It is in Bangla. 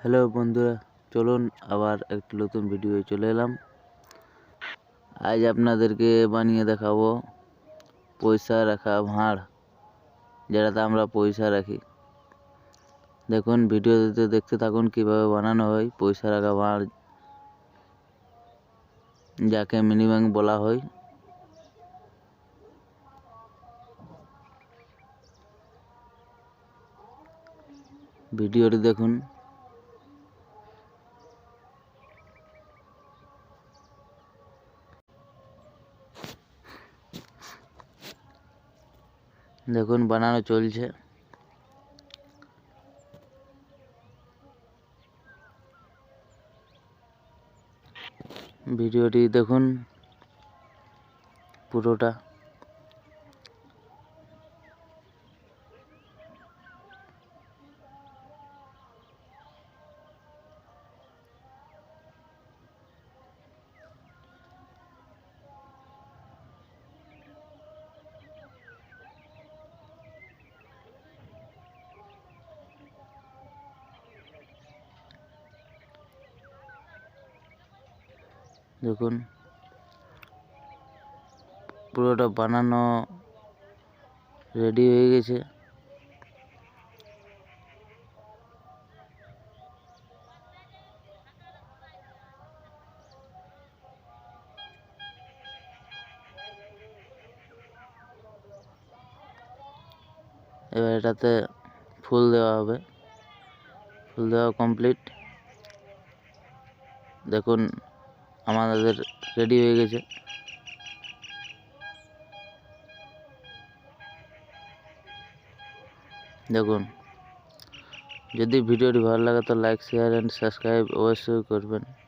হ্যালো বন্ধুরা, চলুন আবার একটি নতুন ভিডিও চলে এলাম। আজ আপনাদেরকে বানিয়ে দেখাবো পয়সা রাখা ভাঁড়, যেটাতে আমরা পয়সা রাখি। দেখুন ভিডিওতে দেখতে থাকুন কীভাবে বানানো হয় পয়সা রাখা ভাঁড়, যাকে মিনি ব্যাংক বলা হয়। ভিডিওটি দেখুন। দেখুন বানানো চলছে। ভিডিওটি দেখুন পুরোটা। দেখুন। পুরোটা বানানো রেডি হয়ে গেছে। এবার এটাতে ফুল দেওয়া হবে। ফুল দেওয়া কমপ্লিট দেখুন আমাদের রেডি হয়ে গেছে। দেখুন, যদি ভিডিওটি ভালো লাগে তো লাইক শেয়ার অ্যান্ড সাবস্ক্রাইব অবশ্যই করবেন।